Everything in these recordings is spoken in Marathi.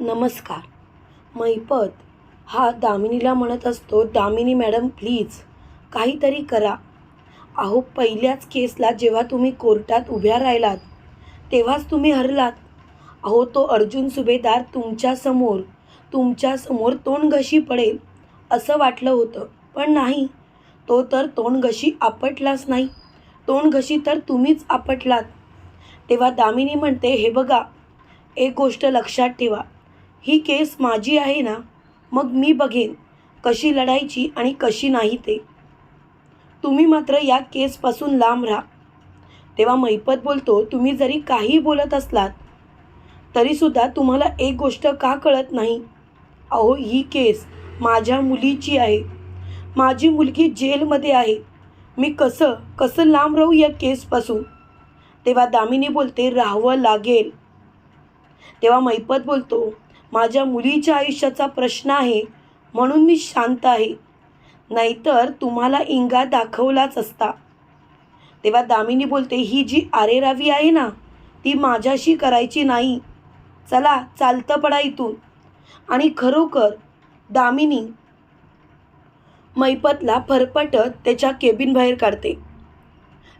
नमस्कार. मैपत हा दामिनीला म्हणत असतो दामिनी मॅडम प्लीज काहीतरी करा. अहो पहिल्याच केसला जेव्हा तुम्ही कोर्टात उभ्या राहिलात तेव्हाच तुम्ही हरलात. अहो तो अर्जुन सुभेदार तुमच्यासमोर तुमच्यासमोर तोंडघशी पडेल असं वाटलं होतं. पण नाही तो तर तोंडघशी आपटलाच नाही. तोंडघशी तर तुम्हीच आपटलात. तेव्हा दामिनी म्हणते हे बघा एक गोष्ट लक्षात ठेवा. ही केस माझी आहे ना मग मी बघेन कशी लढायची आणि कशी नाही ते. तुम्ही मात्र या केसपासून लांब राहा. तेव्हा मैपत बोलतो तुम्ही जरी काही बोलत असलात तरीसुद्धा तुम्हाला एक गोष्ट का कळत नाही? अहो ही केस माझ्या मुलीची आहे. माझी मुलगी जेलमध्ये आहे. मी कसं कसं लांब राहू या केसपासून? तेव्हा दामिनी बोलते राहावं लागेल. तेव्हा मैपत बोलतो माझ्या मुलीच्या आयुष्याचा प्रश्न आहे म्हणून मी शांत आहे. नाहीतर तुम्हाला इंगा दाखवलाच असता. तेव्हा दामिनी बोलते ही जी आरेरावी आहे ना ती माझ्याशी करायची नाही. चला चालतं पडा इथून. आणि खरोखर दामिनी मैपतला फरफटत त्याच्या केबिन बाहेर काढते.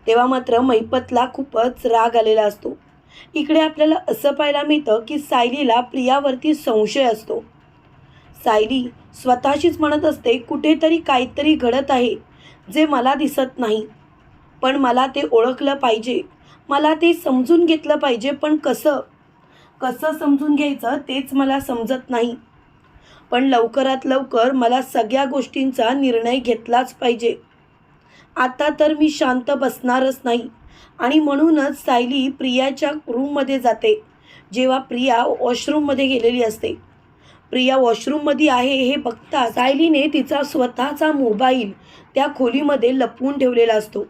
तेव्हा मात्र मैपतला खूपच राग आलेला असतो. इकडे आपल्याला असं पाहायला मिळतं की सायलीला प्रियावरती संशय असतो. सायली स्वतःशीच म्हणत असते कुठेतरी काहीतरी घडत आहे जे मला दिसत नाही. पण मला ते ओळखलं पाहिजे. मला ते समजून घेतलं पाहिजे पण कसं? कसं समजून घ्यायचं तेच मला समजत नाही. पण लवकरात लवकर मला सगळ्या गोष्टींचा निर्णय घेतलाच पाहिजे. आता तर मी शांत बसणारच नाही. आणि म्हणूनच सायली प्रियाच्या रूममध्ये जाते. जेव्हा प्रिया वॉशरूममध्ये गेलेली असते. प्रिया वॉशरूममध्ये आहे हे बघता सायलीने तिचा स्वतःचा मोबाईल त्या खोलीमध्ये लपवून ठेवलेला असतो.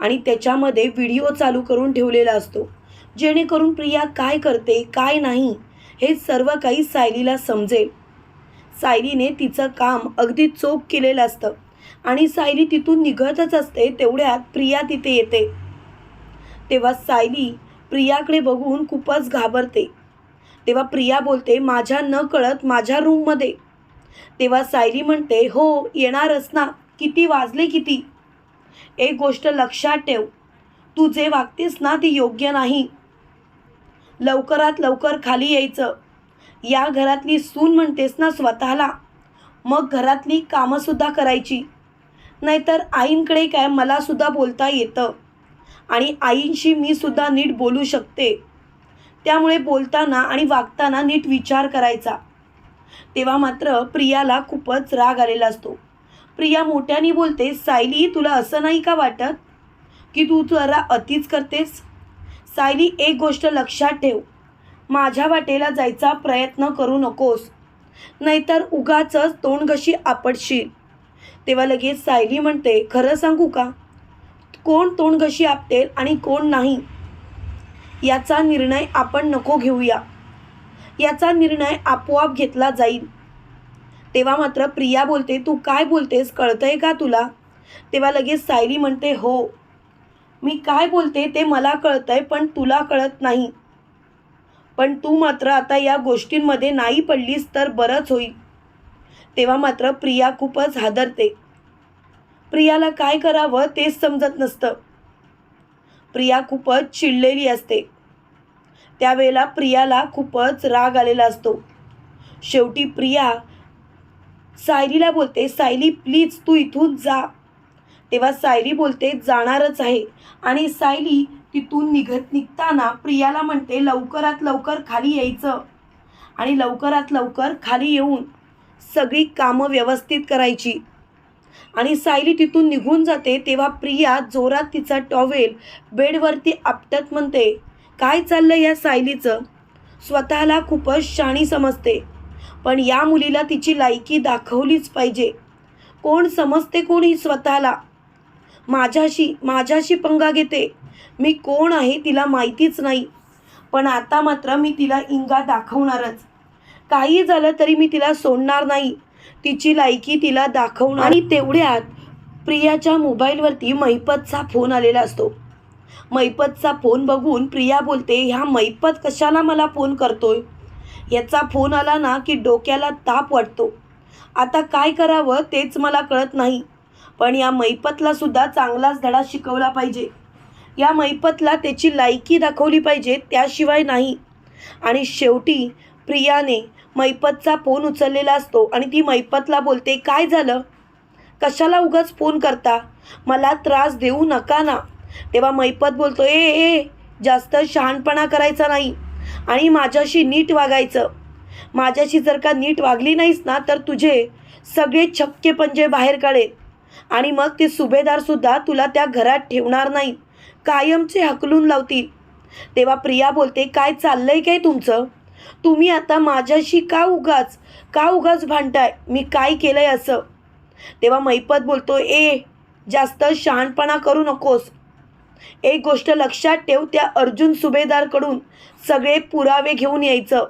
आणि त्याच्यामध्ये व्हिडिओ चालू करून ठेवलेला असतो. जेणेकरून प्रिया काय करते काय नाही हे सर्व काही सायलीला समजेल. सायलीने तिचं काम अगदी चोख केलेलं असतं. आणि सायली तिथून निघतच असते तेवढ्यात प्रिया तिथे येते. तेव्हा सायली प्रियाकडे बघून खूपच घाबरते. तेव्हा प्रिया बोलते माझ्या न कळत माझ्या रूममध्ये तेव्हा सायली म्हणते हो येणारच ना. किती वाजले किती? एक गोष्ट लक्षात ठेव. तू जे वागतेस ना ती योग्य नाही. लवकरात लवकर खाली यायचं. या घरातली सून म्हणतेस ना स्वतःला. मग घरातली कामंसुद्धा करायची. नाहीतर आईंकडे काय मलासुद्धा बोलता येतं. आणि आईंशी मी सुद्धा नीट बोलू शकते. त्यामुळे बोलताना आणि वागताना नीट विचार करायचा. तेव्हा मात्र प्रियाला खूपच राग आलेला असतो. प्रिया मोठ्याने बोलते सायली तुला असं नाही का वाटत की तू जरा अतिच करतेस? सायली एक गोष्ट लक्षात ठेव. माझ्या वाटेला जायचा प्रयत्न करू नकोस. नाहीतर उगाचच तोंडघशी आपटशील. तेव्हा लगेच सायली म्हणते खरं सांगू का? कोण तोंडघशी आपटेल आणि कोण नाही याचा निर्णय आपण नको घेऊया. याचा निर्णय आपोआप घेतला जाईल. तेव्हा मात्र प्रिया बोलते तू काय बोलतेस? कळतंय का तुला? तेव्हा लगेच सायली म्हणते हो. मी काय बोलते ते मला कळतंय पण तुला कळत नाही. पण तू मात्र आता या गोष्टींमध्ये नाही पडलीस तर बरंच होईल. तेव्हा मात्र प्रिया खूपच हादरते. प्रियाला काय करावं तेच समजत नसतं. प्रिया खूपच चिडलेली असते. त्यावेळेला प्रियाला खूपच राग आलेला असतो. शेवटी प्रिया सायलीला बोलते सायली प्लीज तू इथून जा. तेव्हा सायली बोलते जाणारच आहे. आणि सायली तिथून निघत निघताना प्रियाला म्हणते लवकरात लवकर खाली यायचं. आणि लवकरात लवकर खाली येऊन सगळी कामं व्यवस्थित करायची. आणि सायली तिथून निघून जाते तेव्हा प्रिया जोरात तिचा टॉवेल बेडवरती आपटत म्हणते काय चाललं या सायलीचं? स्वतःला खूपच शाणी समजते. पण या मुलीला तिची लायकी दाखवलीच पाहिजे. कोण समजते कोण ही स्वतःला? माझ्याशी माझ्याशी पंगा घेते. मी कोण आहे तिला माहितीच नाही. पण आता मात्र मी तिला इंगा दाखवणारच. काही झालं तरी मी तिला सोडणार नाही. तिची लायकी तिला दाखवणं आणि तेवढ्यात प्रियाच्या मोबाईलवरती मैपतचा फोन आलेला असतो. मैपतचा फोन बघून प्रिया बोलते ह्या मैपत कशाला मला फोन करतोय? याचा फोन आला ना की डोक्याला ताप वाटतो. आता काय करावं तेच मला कळत नाही पण या मैपतला सुद्धा चांगलाच धडा शिकवला पाहिजे. या मैपतला त्याची लायकी दाखवली पाहिजे त्याशिवाय नाही. आणि शेवटी प्रियाने मैपतचा फोन उचललेला असतो आणि ती मैपतला बोलते काय झालं? कशाला उगाच फोन करता? मला त्रास देऊ नका ना. तेव्हा मैपत बोलतो ए ए जास्त शहाणपणा करायचा नाही आणि माझ्याशी नीट वागायचं. माझ्याशी जर का नीट वागली नाहीस ना तर तुझे सगळे छक्के पंजे बाहेर काढेल आणि मग ते सुभेदारसुद्धा तुला त्या घरात ठेवणार नाहीत. कायमचे हकलून लावतील. तेव्हा प्रिया बोलते काय चाललंय काय तुमचं? तुम्ही आता माझ्याशी का उगाच का उगाच भांडताय? मी काय केलंय असं? तेव्हा मैपत बोलतो ए जास्त शहाणपणा करू नकोस. एक गोष्ट लक्षात ठेव त्या अर्जुन सुभेदारकडून सगळे पुरावे घेऊन यायचं.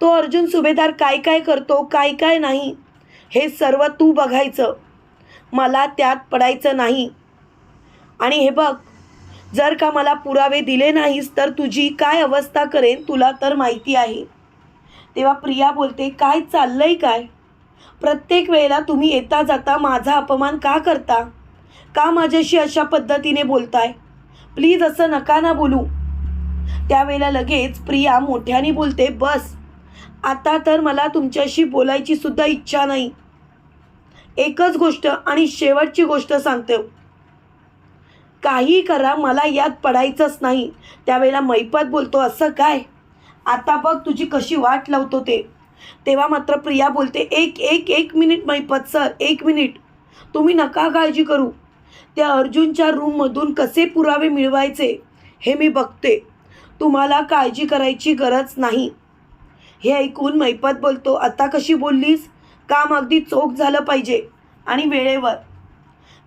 तो अर्जुन सुभेदार काय काय करतो काय काय नाही हे सर्व तू बघायचं. मला त्यात पडायचं नाही. आणि हे बघ जर का मला पुरावे दिले नाहीस तर तुझी काय अवस्था करेन तुला तर माहिती आहे. तेव्हा प्रिया बोलते काय चाललंय काय? प्रत्येक वेळेला तुम्ही येता जाता माझा अपमान का करता? का माझ्याशी अशा पद्धतीने बोलताय? प्लीज असं नका ना बोलू. त्यावेळेला लगेच प्रिया मोठ्याने बोलते बस आता तर मला तुमच्याशी बोलायची सुद्धा इच्छा नाही. एकच गोष्ट आणि शेवटची गोष्ट सांगते. काही करा मला यात पडायचंच नाही. त्यावेळेला मैपत बोलतो असं काय? आता बघ तुझी कशी वाट लावतो ते. तेव्हा मात्र प्रिया बोलते एक एक एक मिनिट मैपत सर एक मिनिट. तुम्ही नका काळजी करू. त्या अर्जुनच्या रूममधून कसे पुरावे मिळवायचे हे मी बघते. तुम्हाला काळजी करायची गरज नाही. हे ऐकून मैपत बोलतो आता कशी बोललीस? काम अगदी चोख झालं पाहिजे आणि वेळेवर.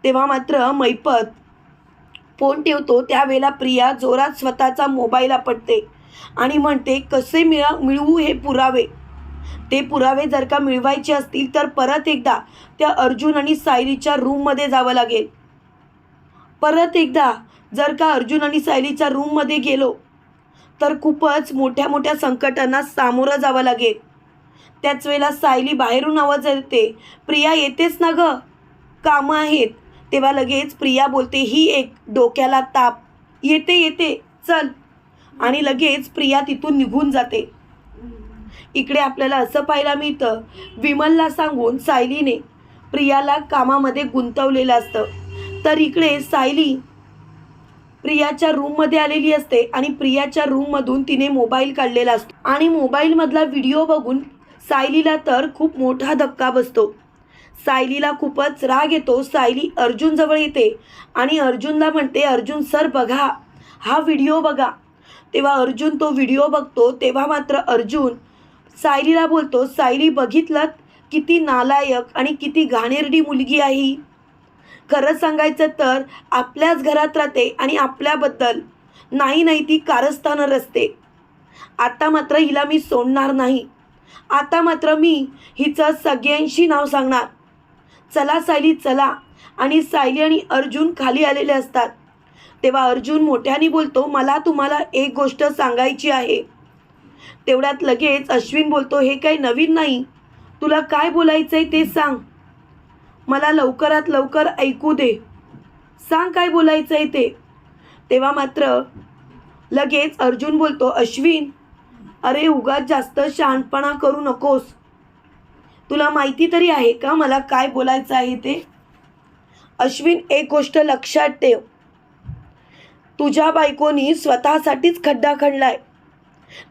तेव्हा मात्र मैपत फोन ठेवतो त्यावेळेला प्रिया जोरात स्वतःचा मोबाईल आपटते आणि म्हणते कसे मिळा मिळवू हे पुरावे? ते पुरावे जर का मिळवायचे असतील तर परत एकदा त्या अर्जुन आणि सायलीच्या रूममध्ये जावं लागेल. परत एकदा जर का अर्जुन आणि सायलीच्या रूममध्ये गेलो तर खूपच मोठ्या मोठ्या संकटांना सामोरं जावं लागेल. त्याच वेळेला सायली बाहेरून आवाज येते प्रिया येतेच ना गं? कामं आहेत. तेव्हा लगेच प्रिया बोलते ही एक डोक्याला ताप. येते येते चल. आणि लगेच प्रिया तिथून निघून जाते. इकडे आपल्याला असं पाहायला मिळतं विमलला सांगून सायलीने प्रियाला कामामध्ये गुंतवलेलं असतं. तर इकडे सायली प्रियाच्या रूममध्ये आलेली असते आणि प्रियाच्या रूममधून तिने मोबाईल काढलेला असतो. आणि मोबाईलमधला व्हिडिओ बघून सायलीला तर खूप मोठा धक्का बसतो. सायलीला खूपच राग येतो. सायली अर्जुनजवळ येते आणि अर्जुनला म्हणते अर्जुन सर बघा हा व्हिडिओ बघा. तेव्हा अर्जुन तो व्हिडिओ बघतो तेव्हा मात्र अर्जुन सायलीला बोलतो सायली बघितलं किती नालायक आणि किती घाणेरडी मुलगी आहे खरं सांगायचं तर आपल्याच घरात राहते आणि आपल्याबद्दल नाही नाही ती कारस्थानं रचते आता मात्र हिला मी सोडणार नाही. आता मात्र मी हिचं सगळ्यांशी नाव सांगणार. चला सायली चला. आणि सायली आणि अर्जुन खाली आलेले असतात. तेव्हा अर्जुन मोठ्याने बोलतो मला तुम्हाला एक गोष्ट सांगायची आहे. तेवढ्यात लगेच अश्विन बोलतो हे काही नवीन नाही. तुला काय बोलायचं आहे ते सांग. मला लवकरात लवकर ऐकू दे. सांग काय बोलायचं आहे ते. तेव्हा मात्र लगेच अर्जुन बोलतो अश्विन अरे उगाच जास्त शहाणपणा करू नकोस. तुला माहिती तरी आहे का मला काय बोलायचं आहे ते? अश्विन एक गोष्ट लक्षात ठेव. तुझ्या बायकोनी स्वतःसाठीच खड्डा खणलाय.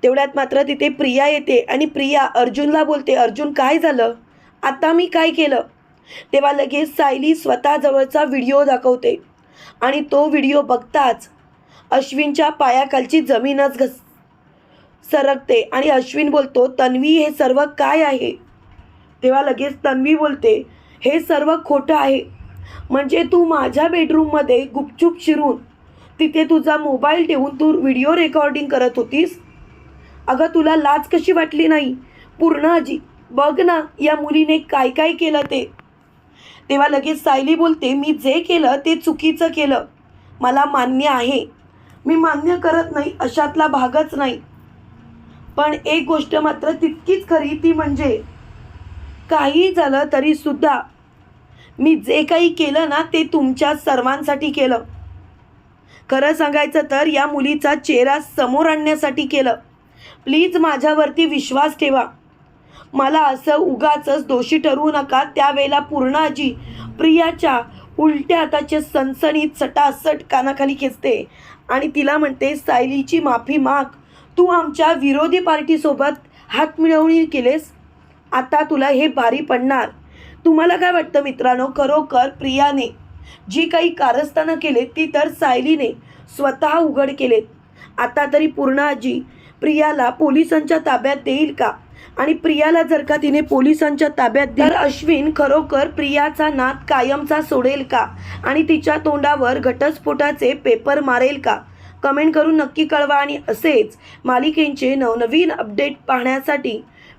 तेवढ्यात मात्र तिथे प्रिया येते आणि प्रिया अर्जुनला बोलते अर्जुन काय झालं? आता मी काय केलं? तेव्हा लगेच सायली स्वतःजवळचा व्हिडिओ दाखवते आणि तो व्हिडिओ बघताच अश्विनच्या पायाखालची जमीनच घस सरकते आणि अश्विन बोलतो तन्वी हे सर्व काय आहे? तेव्हा लगेच तन्वी बोलते हे सर्व खोटं आहे. म्हणजे तू माझ्या बेडरूममध्ये गुपचूप शिरून तिथे तुझा मोबाईल ठेवून तू व्हिडिओ रेकॉर्डिंग करत होतीस? अगं तुला लाज कशी वाटली नाही? पूर्ण आजी बघ ना या मुलीने काय काय केलं ते. तेव्हा लगेच सायली बोलते मी जे केलं ते चुकीचं केलं. मला मान्य आहे. मी मान्य करत नाही अशातला भागच नाही. पण एक गोष्ट मात्र तितकीच खरी ती म्हणजे काही झालं तरी सुद्धा मी जे काही केलं ना ते तुमच्या सर्वांसाठी केलं. खरं सांगायचं तर या मुलीचा चेहरा समोर आणण्यासाठी केलं. प्लीज माझ्यावरती विश्वास ठेवा. मला असं उगाचच दोषी ठरवू नका. त्यावेळेला पूर्णाजी प्रियाच्या उलट्या हाताचे सणसणीत सटासट कानाखाली खेचते आणि तिला म्हणते सायलीची माफी माग. तू आमच्या विरोधी पार्टीसोबत हात मिळवणी केलेस. आता तुला हे भारी पडणार. तुम्हाला काय वाटतं मित्रांनो? खरोखर प्रियाने जी काही कारस्थानं केलेत ती तर सायलीने स्वतः उघड केलेत. आता तरी पूर्ण आजी प्रियाला पोलिसांच्या ताब्यात देईल का? आणि प्रियाला जर का तिने पोलिसांच्या ताब्यात दिलं तर अश्विन खरोखर प्रियाचा नाद कायमचा सोडेल का? आणि तिच्या तोंडावर घटस्फोटाचे पेपर मारेल का? कमेंट करून नक्की कळवा. आणि असेच मालिकेंचे नवनवीन अपडेट पाहण्यासाठी